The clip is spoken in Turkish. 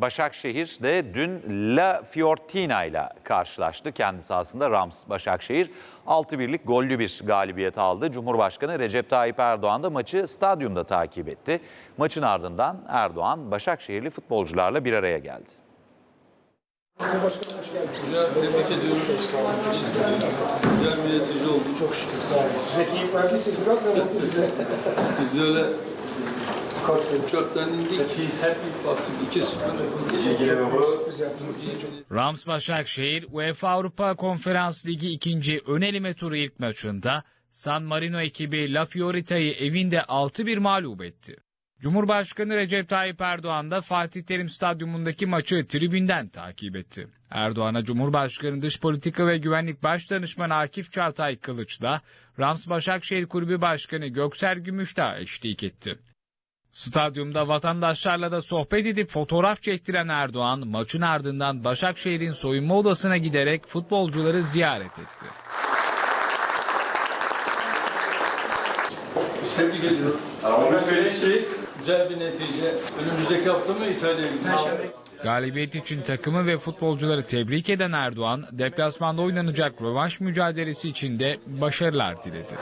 Başakşehir de dün La Fiorentina ile karşılaştı. Kendi sahasında Rams Başakşehir 6-1'lik gollü bir galibiyet aldı. Cumhurbaşkanı Recep Tayyip Erdoğan da maçı stadyumda takip etti. Maçın ardından Erdoğan Başakşehirli futbolcularla bir araya geldi. Güzel, tebrik ediyoruz. Güzel bir netice oldu. Çok şükür sağ olun. Size keyif verdiyse biraz da mutlu bize. Biz de öyle uçaktan indik. Baktık 2-0. Biz yaptınız. Rams Başakşehir UEFA Avrupa Konferans Ligi ikinci ön eleme turu ilk maçında San Marino ekibi La Fiorita'yı evinde 6-1 mağlup etti. Cumhurbaşkanı Recep Tayyip Erdoğan da Fatih Terim Stadyumundaki maçı tribünden takip etti. Erdoğan'a Cumhurbaşkanı Dış Politika ve Güvenlik Başdanışmanı Akif Çağatay Kılıç'la Rams Başakşehir Kulübü Başkanı Göksel Gümüşdağ eşlik etti. Stadyumda vatandaşlarla da sohbet edip fotoğraf çektiren Erdoğan maçın ardından Başakşehir'in soyunma odasına giderek futbolcuları ziyaret etti. Tebrik. Güzel bir netice. Önümüzdeki hafta mı İtalya'ya gidiyoruz? Galibiyet için takımı ve futbolcuları tebrik eden Erdoğan, deplasmanda oynanacak rövanş mücadelesi için de başarılar diledi.